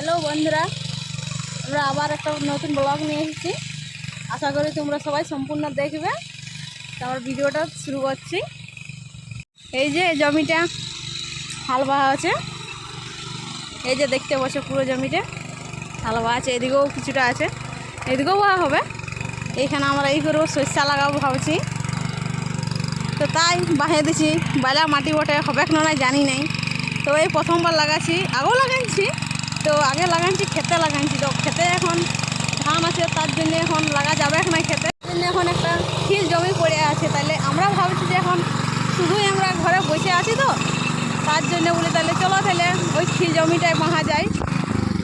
Hello বন্ধুরা, আমরা আবার একটা নতুন ব্লগ নিয়ে এসেছি। আশা করি তোমরা সবাই সম্পূর্ণ দেখবে। তো আমার ভিডিওটা শুরু করছি। এই যে জমিটা হাল বাহা আছে। এই যে দেখতে পাচ্ছ পুরো জমিটা হাল বাহা আছে, এদিকেও কিছুটা আছে, এদিকেও বাহা হবে। এইখানে আমরা এই করব শস্যা লাগাবো ভাবছি। তো তাই বাহিয়ে দিছি, বালা মাটি বটে, হবে না জানি নাই। তো এই প্রথমবার লাগাচ্ছি, আগেও লাগাইছি। তো আগে লাগাইছি, খেতে লাগাইছি। তো খেতে এখন ধান আছে, তার জন্য এখন লাগা যাবে না খেতে। জন্য এখন একটা খিল জমি পড়ে আছে। তাহলে আমরা ভাবছি যে এখন শুধুই আমরা ঘরে বসে আছি তো। তার জন্য বলি তাহলে চলো তাহলে ওই খিল জমিটায় বাঁহা যায়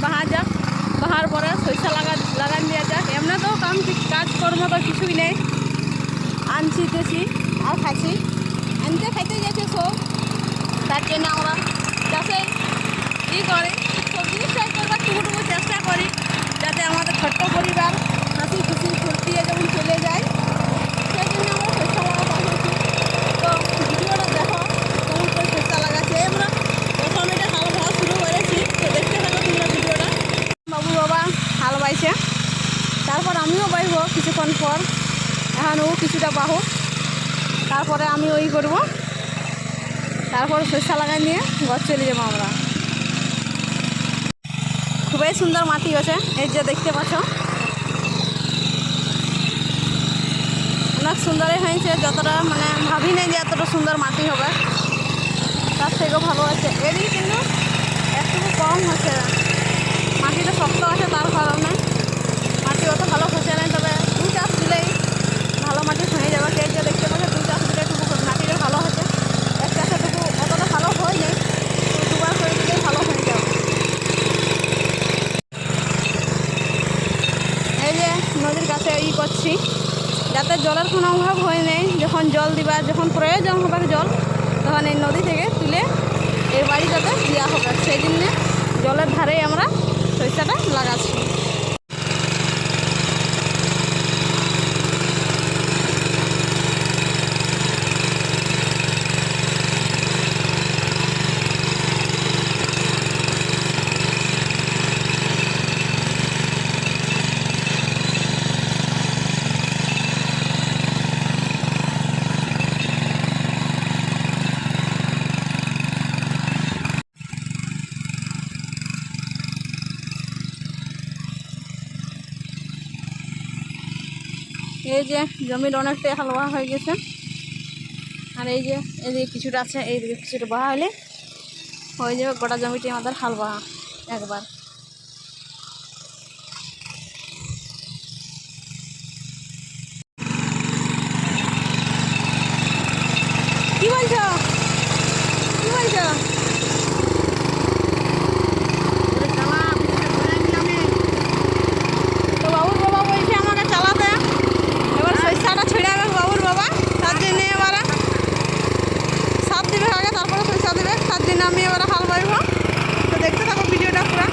বাঁহা যাক, বাহার পরে সরিষা লাগা লাগান দেওয়া যাক। এমনি তো কাম কাজকর্ম তো কিছুই নেই। আনছি তেছি আর খাচ্ছি আনতে খাইতে যাচ্ছে সব। তার জন্য আমরা চাষে ই করি। চাষ করবার টুকু টুকু চেষ্টা করি যাতে আমাদের ছোট্ট পরিবার হাসি খুশি ফুর্তিয়ে যেমন চলে যায়, সেই জন্য আমরা শস্য লাগা পাঠিয়েছি তো ভিডিওটা দেখো, কেমন করে চেষ্টা লাগাচ্ছে। আমরা প্রথম এটা হাল ভাড়া শুরু করেছি, তো দেখতে থাকো তোমরা ভিডিওটা। বাবু, বাবা, হাল বাইছে। তারপর আমিও বাইব কিছুক্ষণ পর। এখন ও কিছুটা বাহু। তারপরে আমি ওই করব। তারপর সরষা লাগাই নিয়ে ঘর চলে যাব আমরা। খুবই সুন্দর মাটি আছে। এই যে দেখতে পাচ্ছ। অনেক সুন্দরই হয়েছে। যতটা মানে ভাবি নাই যে এতটা সুন্দর মাটি হবে। তার থেকেও ভালো আছে। এরই কিন্তু একটু কম হচ্ছে মাটিটা শক্ত আছে তার কারণে মাটি অত ভালো হচ্ছে না তবে দু চাষ দিলেই ভালো মাটি হয়ে যাবে কে যে দেখতে পাচ্ছে দু চাষ দিলে টুকু মাটিটা ভালো হচ্ছে এক চাষে টুকু অতটা ভালো হয় নাই তো দুবার করে দিলেই ভালো হয়ে যাবে এই যে নদীর কাছে ই করছি। যাতে জলের কোনো অভাব হয় নেই। যখন জল দিবা যখন প্রয়োজন হবে জল, তখন এই নদী থেকে তুলে এই বাড়িটাতে দেওয়া হবে। সেই জন্যে জলের ধারেই আমরা শস্যটা লাগাচ্ছি। এই যে জমির অনেকটাই হালুয়া হয়ে গেছে। আর এই যে এদিকে কিছুটা আছে এইদিকে কিছুটা বাহা হলে হয়ে যাবে গোটা জমিটি আমাদের হাল বাহা একবার কি বলছো কি বলছো তো বাবুর বাবা বলছে আমাকে চালাতে এবার সরিষাটা ছিড়াবে বাবুর বাবা সাত দিন এবারে সাত দিনের আগে তারপরে সরিষা দেবে সাত দিন আমি এবারে হাল বাইব তো দেখতে থাকো ভিডিওটা পুরো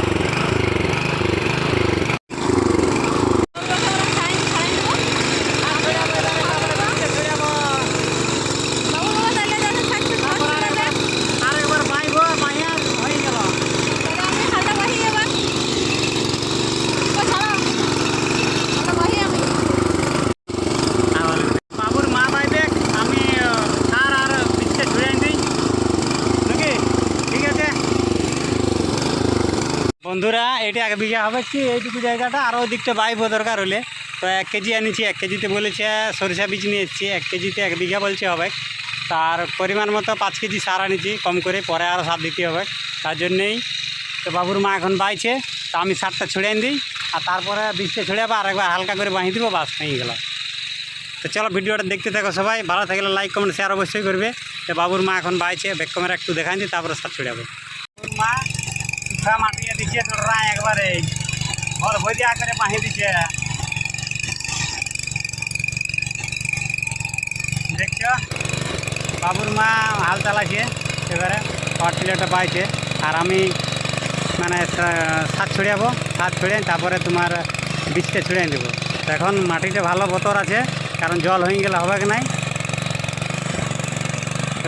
বাবুর বাবা তাহলে যাতে থাকতে থাকতে আরেকবার বাইব বাইয়া হয়ে গেল তাহলে আমি হালটা বাহি এবার ও ছাড়ো হালটা বাহি আমি বাবুর মা বাইবে আমি সার আর বিচ্ছে ছুড়ে দিই নাকি ঠিক আছে বন্ধুরা, এটা এক বিঘা হবে কি? এইটুকু জায়গাটা আর ওই দিকটা বাইব দরকার হলে। তো এক কেজি আনিছি, এক কেজিতে বলেছে সরিষা বীজ নিয়ে এসেছি, এক কেজিতে এক বিঘা বলছে হবে। তার পরিমাণ মতো পাঁচ কেজি সার আনিছি, কম করে পরে আরও সার দিতে হবে। তার জন্যেই তো বাবুর মা এখন বাইছে, তা আমি সারটা ছুড়ে দিই, আর তারপরে বীজটা ছুড়ে আবার একবার হালকা করে বাঁধি দিব, বাস হয়ে গেল। তো চলো ভিডিওটা দেখতে থাকো সবাই, ভালো থাকলে লাইক কমেন্ট শেয়ার অবশ্যই করবে। তো বাবুর মা এখন বাইছে ব্যাক ক্যামেরা একটু দিই, তারপরে সার ছুড়াবো মা সুখা মাটিয়ে দিচ্ছে তোরা একবারে ঘর ভরিয়া করে বাঁধি দিচ্ছে দেখছ? বাবুর মা হাল চালাচ্ছে এবারে পাওয়ার পাইছে আর আমি মানে সাত ছড়িয়াবো সার ছড়িয়ে তারপরে তোমার বীজটা ছড়িয়ে দেবো এখন মাটিতে ভালো বতর আছে কারণ জল হয়ে গেলে হবে কি নাই। তো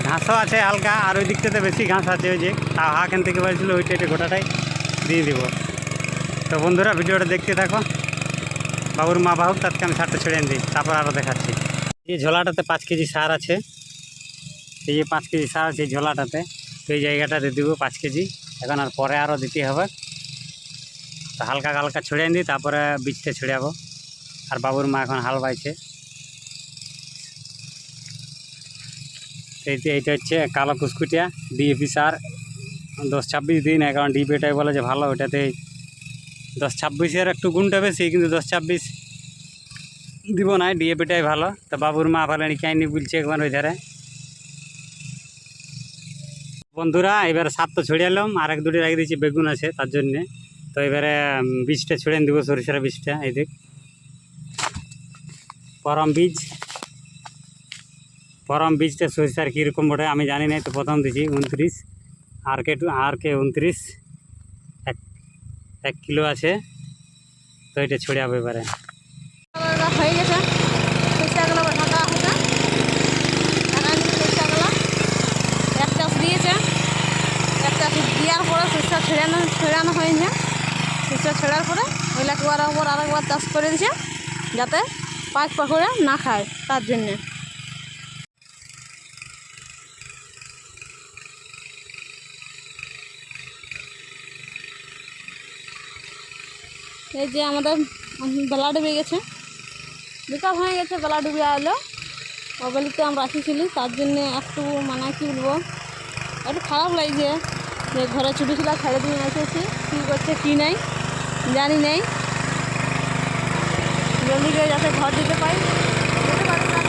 ঘাসও আছে হালকা, আর ওই দিকটাতে বেশি ঘাস আছে ওই যে। তা হাখান থেকে বাড়ছিল ওইটা এটা গোটাটাই দিয়ে দেবো। তো বন্ধুরা, ভিডিওটা দেখতে থাকো। বাবুর মা বাহুক তাকে আমি সারটা ছেড়ে দিই। তারপর আরও দেখাচ্ছি। এই ঝোলাটাতে পাঁচ কেজি সার আছে। এই যে পাঁচ কেজি সার আছে এই ঝোলাটাতে। এই জায়গাটাতে দিব পাঁচ কেজি। এখন আর পরে আরও দিতে হবে। তো হালকা হালকা ছড়িয়ে দিই, তারপরে বীজটা ছড়াবো আর বাবুর মা এখন হাল বাইছে। এইটা এইটা হচ্ছে কালো কুসকুটিয়া ডিএপি সার দশ ছাব্বিশ দিন কারণ ডিপিটাই বলে যে ভালো ওটাতে দশ ছাব্বিশের একটু গুণটা বেশি, কিন্তু দশ ছাব্বিশ দিব না ডিএপিটাই ভালো। তা বাবুর মা ভালো কাহিনি বলছে একবার ওই ধারে বন্ধুরা, এবারে সাপ তো ছড়িয়ে এলাম আর এক দুটি রেখে দিয়েছি, বেগুন আছে তার জন্যে। তো এবারে বীজটা ছড়িয়ে দেবো সরিষার বীজটা, এই দেখ পরম বীজ। পরম বীজটা সরিষার কীরকম বটে, আমি জানি না তো প্রথম দিছি, উনত্রিশ। আর কে টু আর কে উনত্রিশ। এক এক কিলো আছে, তো এটা ছড়িয়াবো এবারে। এটা হয়ে গেছে ঢাকা এক দিয়েছে এক পরে সরিষা ছেড়ানো ছেড়ানো হয়েছে সরিষা ছেড়ার পরে ওইলা একবার ওপর আরেকবার চাষ করে দিয়েছে যাতে পাঁচ পাখুড়ে না খায় তার জন্যে এই যে আমাদের বেলা ডুবে গেছে। বিকাল হয়ে গেছে, বেলা ডুবে এলো। মোবাইলতে আমরা রাখিছিলি, তার জন্য একটু মানে কি বলব, একটু খারাপ লাগছে যে ঘরে ছুটি ছিল, ছেড়ে দিয়ে এসেছি। কী করছে, কী নেই, জানি নেই। জলদি করে যাতে ঘর দিতে পাই যেতে পারি না।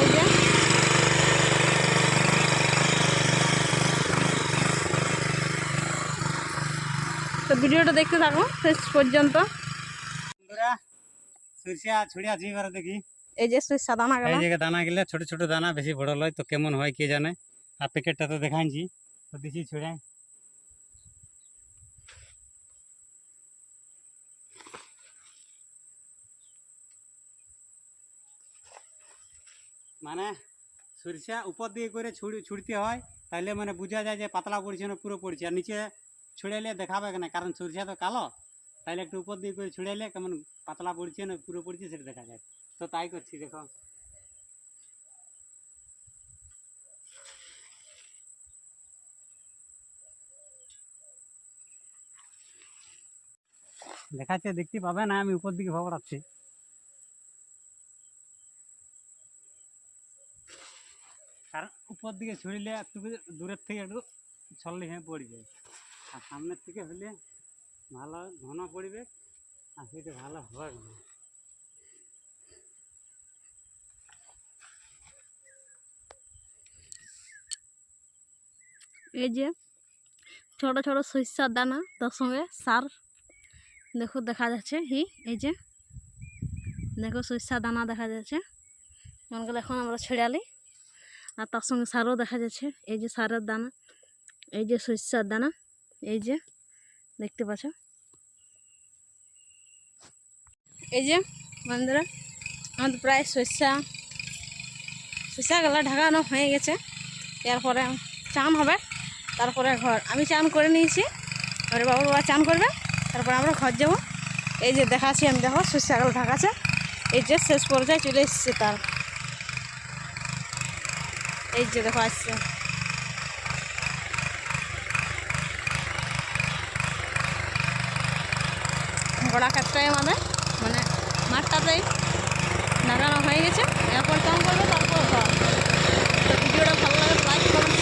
এই যে তো ভিডিওটা দেখতে থাকো শেষ পর্যন্ত। সরিষা এবারে দেখি। এই যে সেই সাদানা এই দানা গেলে ছোট ছোট দানা বেশি বড় লয় তো কেমন হয় কে জানে? আর প্যাকেটটা তো দেখাইছি তো দিছি মানে সরিষা উপর দিয়ে করে ছুড়তে হয় তাহলে মানে বোঝা যায় যে পাতলা পড়ছে না পুরো পড়ছে আর নিচে ছুড়াইলে দেখাবে না কারণ সরিষা তো কালো তাহলে একটু উপর দিয়ে করে ছুড়াইলে কেমন পাতলা পড়ছে না, পুরো পড়ছে সেটা দেখা যায়। তো তাই করছি, দেখো। দেখাচ্ছে, দেখতে পাবে না, আমি উপর দিকে ভাবড়াচ্ছি কারণ উপর দিকে ছড়িলে একটু দূরের থেকে একটু ছড়লে হয়ে পড়বে আর সামনের থেকে হলে ভালো ঘন পড়বে আর সেটা ভালো হবে না এই যে ছোট ছোট সরিষার দানা তার সঙ্গে সার, দেখো দেখা যাচ্ছে, হি, এই যে দেখো সরিষার দানা দেখা যাচ্ছে মনগুলো এখন আমরা ছেড়ালি, আর তার সঙ্গে সারও দেখা যাচ্ছে, এই যে সারের দানা, এই যে সরিষার দানা। এই যে, দেখতে পাচ্ছ? এই যে, বন্ধুরা, আমাদের প্রায় সরিষা সরিষাগুলো ঢাকানো হয়ে গেছে। এরপরে চান হবে, তারপরে ঘর। আমি চান করে নিয়েছি, এবারে বাবুর বাবা চান করবে, তারপরে আমরা ঘর যাব। এই যে দেখাচ্ছি আমি, দেখো সরিষাগুলো ঢাকাছে। এই যে শেষ পর্যায়ে চলে এসছে তার। এই যে দেখো, আসছে। বড়াখাতটাই আমাদের মানে মাঠটাতেই নাগানো হয়ে গেছে। এরপর কম করবে, তারপর ভিডিওটা ভালো লাগে লাইক করুন